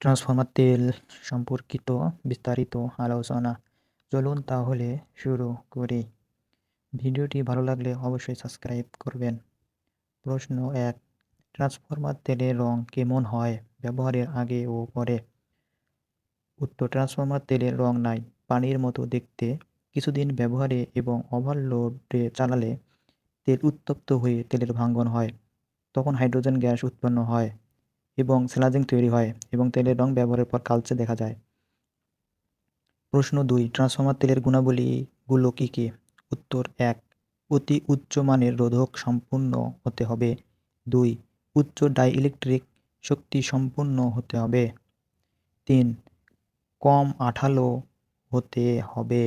Transformer তেল সম্পর্কিত বিস্তারিত আলোচনা চলুন তাহলে শুরু করি। ভিডিওটি ভালো লাগলে অবশ্যই সাবস্ক্রাইব করবেন। প্রশ্ন এক, ট্রান্সফর্মার তেলের রং কেমন হয়? ব্যবহারের আগে ও পরে। উত্তর, ট্রান্সফর্মার তেলের রং নাই। পানির মতো দেখতে। কিছুদিন ব্যবহারে এবং ওভারলোডে চালালে তেল উত্তপ্ত হয়ে তেলের ভাঙ্গন হয়। তখন হাইড্রোজেন গ্যাস উৎপন্ন হয়। এবং স্ল্যাজিং তৈরি হয় এবং তেলের রং ব্যবহারের পর কালচে দেখা যায়। প্রশ্ন দুই, ট্রান্সফর্মার তেলের গুণাবলীগুলো কী কী? উত্তর এক, অতি উচ্চমানের রোধক সম্পূর্ণ হতে হবে। দুই, উচ্চ ডাই ইলেকট্রিক শক্তি সম্পূর্ণ হতে হবে। তিন, কম আঠালো হতে হবে।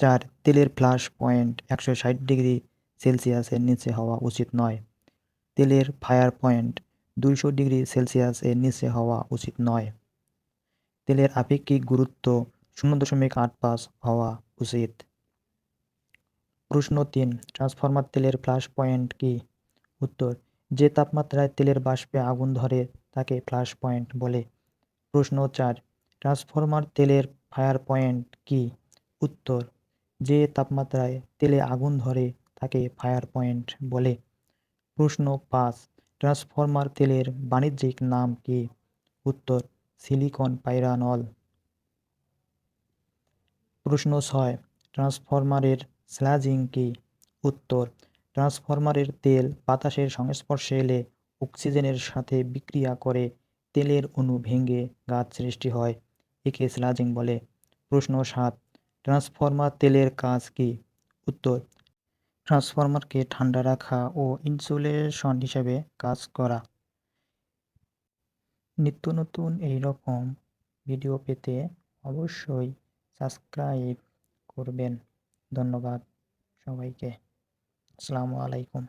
চার, তেলের ফ্লাশ পয়েন্ট একশো ষাট ডিগ্রি সেলসিয়াসের নিচে হওয়া উচিত নয়। তেলের ফায়ার পয়েন্ট দুইশো ডিগ্রি সেলসিয়াস এর নিচে হওয়া উচিত নয়। তেলের আপেক্ষিক গুরুত্ব শূন্য দশমিক আট পাঁচ হওয়া উচিত। প্রশ্ন তিন, ট্রান্সফরমার তেলের ফ্লাশ পয়েন্ট কি? উত্তর, যে তাপমাত্রায় তেলের বাষ্পে আগুন ধরে তাকে ফ্লাশ পয়েন্ট বলে। প্রশ্ন চার, ট্রান্সফরমার তেলের ফায়ার পয়েন্ট কি? উত্তর, যে তাপমাত্রায় তেলে আগুন ধরে তাকে ফায়ার পয়েন্ট বলে। প্রশ্ন পাঁচ ট্রান্সফরমার তেলের বাণিজ্যিক নাম কি? উত্তর, সিলিকন পাইরানল। প্রশ্ন ছয়, ট্রান্সফরমারের স্ল্যাজিং কি? উত্তর, ট্রান্সফরমারের তেল বাতাসের সংস্পর্শে এলে অক্সিজেনের সাথে বিক্রিয়া করে তেলের অণু ভেঙে গাছ সৃষ্টি হয়, একে স্ল্যাজিং বলে। প্রশ্ন সাত, ট্রান্সফরমার তেলের কাজ কি? উত্তর ট্রান্সফরমারকে ঠান্ডা রাখা ও ইনসুলেশন হিসেবে কাজ করা। নিত্য নতুন এই রকম ভিডিও পেতে অবশ্যই সাবস্ক্রাইব করবেন। ধন্যবাদ সবাইকে। আসসালামু আলাইকুম।